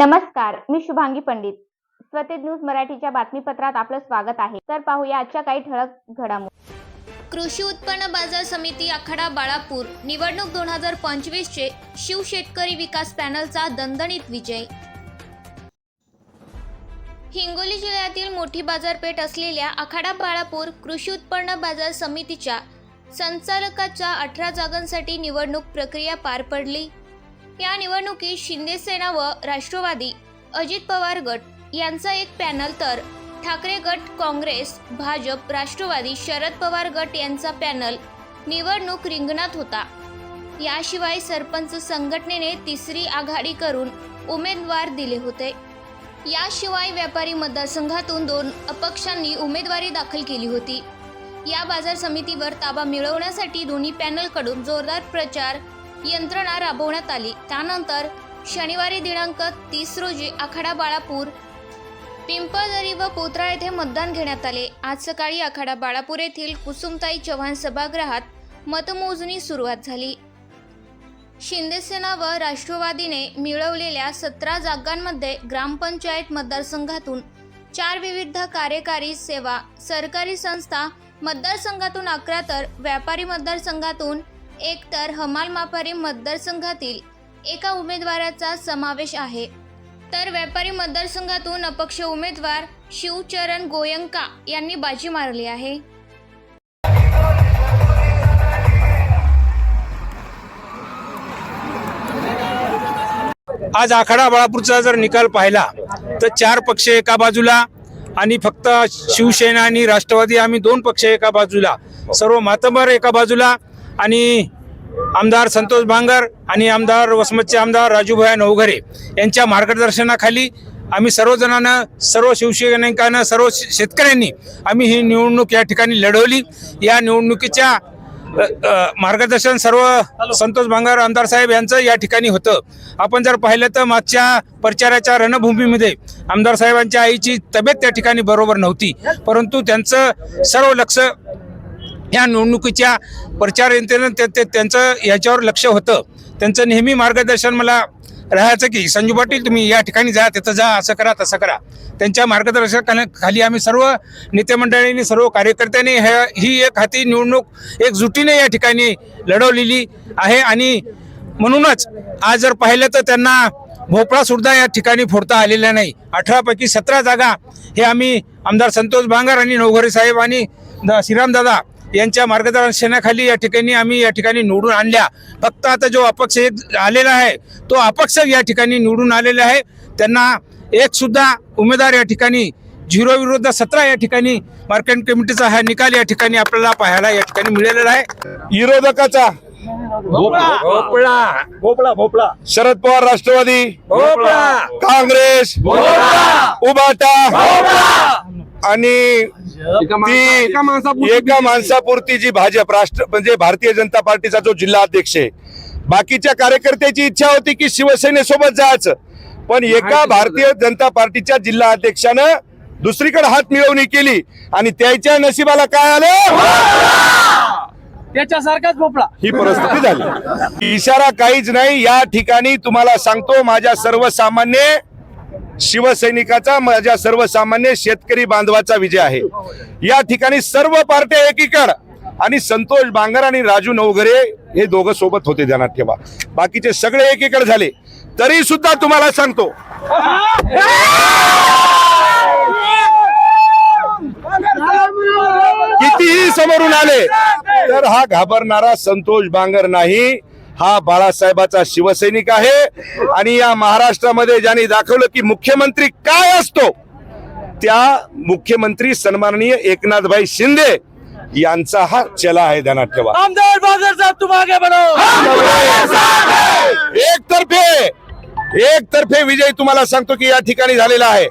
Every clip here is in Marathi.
नमस्कार मी शुभांगी पंडित. स्वतेज न्यूज मराठीच्या बातमीपत्रात आपलं स्वागत आहे. तर पाहूया आजच्या काही ठळक घडामोडी. कृषी उत्पन्न बाजार समिती आखाडा बाळापूर निवडणूक दोन हजार पंचवीसचे शिव शेतकरी विकास पॅनलचा दणदणीत विजय. हिंगोली जिल्ह्यातील मोठी बाजारपेठ असलेल्या आखाडा बाळापूर कृषी उत्पन्न बाजार समितीच्या संचालकाच्या अठरा जागांसाठी निवडणूक प्रक्रिया पार पडली. या निवडणुकीत शिंदेसेना व राष्ट्रवादी अजित पवार गट यांचा एक पॅनल तर ठाकरे गट काँग्रेस भाजप राष्ट्रवादी शरद पवार गट यांचा पॅनल निवडणूक रिंगणात होता. याशिवाय सरपंच संघटनेने तिसरी आघाडी करून उमेदवार दिले होते. याशिवाय व्यापारी मतदारसंघातून दोन अपक्षांनी उमेदवारी दाखल केली होती. या बाजार समितीवर ताबा मिळवण्यासाठी दोन्ही पॅनलकडून जोरदार प्रचार यंत्रणा राबवण्यात आली. त्यानंतर शनिवारी दिनांक तीस रोजी आखाडा बाळापूर पिंपळदरी व पोत्रा येथे मतदान घेण्यात आले. आज सकाळी आखाडा बाळापूर येथील कुसुमताई चव्हाण सभागृहात मतमोजणी सुरुवात झाली. शिंदेसेना व राष्ट्रवादीने मिळवलेल्या सतरा जागांमध्ये ग्रामपंचायत मतदारसंघातून चार विविध कार्यकारी सेवा सरकारी संस्था मतदारसंघातून अकरा तर व्यापारी मतदारसंघातून एक तर हमाल मापारी मतदारसंघातील एका उमेदवाराचा समावेश आहे. तर व्यापारी मतदारसंघातून अपक्ष उमेदवार शिवचरण गोयंका यांनी बाजी मारली आहे. आज आखाडा बाळापूरचा जर निकाल पाहिला तर चार पक्ष एका बाजूला आणि फक्त शिवसेना आणि राष्ट्रवादी आम्ही दोन पक्ष एका बाजूला. सर्व मातबर एका बाजूला आणि आमदार संतोष बांगर आणि आमदार वसमतचे आमदार राजूभाई नवघरे यांच्या मार्गदर्शनाखाली आम्ही सर्वजणांना सर्व शिवसैनिकांना सर्व शेतकऱ्यांनी आम्ही ही निवडणूक या ठिकाणी लढवली. या निवडणुकीच्या मार्गदर्शन सर्व संतोष भांगार आमदार साहेब यांचं या ठिकाणी होतं. आपण जर पाहिलं तर मागच्या प्रचाराच्या रणभूमीमध्ये आमदार साहेबांच्या आईची तब्येत त्या ठिकाणी बरोबर नव्हती. परंतु त्यांचं सर्व लक्ष या निवडणुकीच्या प्रचार यंत्रणेनं ते- ते- त्यांचं याच्यावर लक्ष होतं. त्यांचं नेहमी मार्गदर्शन मला राहायचं की संजू पाटील तुम्ही या ठिकाणी जा तिथं जा असं करा तसं करा. त्यांच्या मार्गदर्शनाखाली आम्ही सर्व नेते मंडळींनी सर्व कार्यकर्त्यांनी हे ही एक हाती निवडणूक एकजुटीने या ठिकाणी लढवलेली आहे. आणि म्हणूनच आज जर पाहिलं तर त्यांना भोपळा सुद्धा या ठिकाणी फोडता आलेला नाही. अठरापैकी सतरा जागा हे आम्ही आमदार संतोष बांगर आणि नवघरे साहेब आणि द- श्रीरामदादा यांच्या मार्गदर्शनाखाली या ठिकाणी आम्ही या ठिकाणी निवडून आणल्या. फक्त आता जो अपक्ष एक आलेला आहे तो अपक्ष या ठिकाणी निवडून आलेला आहे. त्यांना एक सुद्धा उमेदवार या ठिकाणी झिरो विरुद्ध सतरा या ठिकाणी मार्केट कमिटीचा हा निकाल या ठिकाणी आपल्याला पाहायला या ठिकाणी मिळालेला आहे. विरोधकाचा भोपळा. भोपळा. भोपळा शरद पवार राष्ट्रवादी भोपळा. काँग्रेस उबाटा आणि ती एका माणसापुरती जी भाजप राष्ट्र म्हणजे भारतीय जनता पार्टीचा जो जिल्हा अध्यक्ष आहे बाकीच्या कार्यकर्त्याची इच्छा होती की शिवसेनेसोबत जायचं. पण एका भारतीय जनता पार्टीच्या जिल्हा अध्यक्षानं दुसरीकडे हात मिळवणी केली आणि त्याच्या नशिबाला काय आलं? त्याच्यासारखाच भोपळा. ही परिस्थिती झाली. इशारा काहीच नाही. या ठिकाणी तुम्हाला सांगतो माझ्या सर्वसामान्य शिवसैनिकाचा माझ्या सर्वसामान्य शेतकरी बांधवाचा विजय आहे. या ठिकाणी सर्व पार्ट्या एकीकड. आणि संतोष बांगर आणि राजू नवघरे हे दोघं सोबत होते ध्यानात ठेवा. बाकीचे सगळे एकीकडे झाले. तरी सुद्धा तुम्हाला सांगतो. कितीही समोरून आले तर हा घाबरणारा संतोष बांगर नाही. हा बाळासाहेबाचा शिवसैनिक आहे. आणि या महाराष्ट्रामध्ये ज्यांनी दाखवलं की मुख्यमंत्री काय असतो त्या मुख्यमंत्री सन्माननीय एकनाथभाई शिंदे यांचा हा चला आहे ध्यानात ठेवा. आमदार बाजार साहब तुम आगे बढ़ो एक तर्फे एक तर्फे विजय तुम्हाला सांगतो की या ठिकाणी झालेला आहे.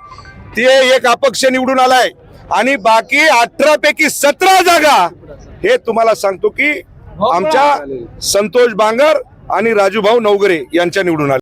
ते एक अपक्ष निवडून आलाय. आणि बाकी अठरा पैकी सतरा जागा हे तुम्हाला सांगतो की आमच्या संतोष बांगर आणि राजूभाऊ नवगरे यांच्या निवडून आले.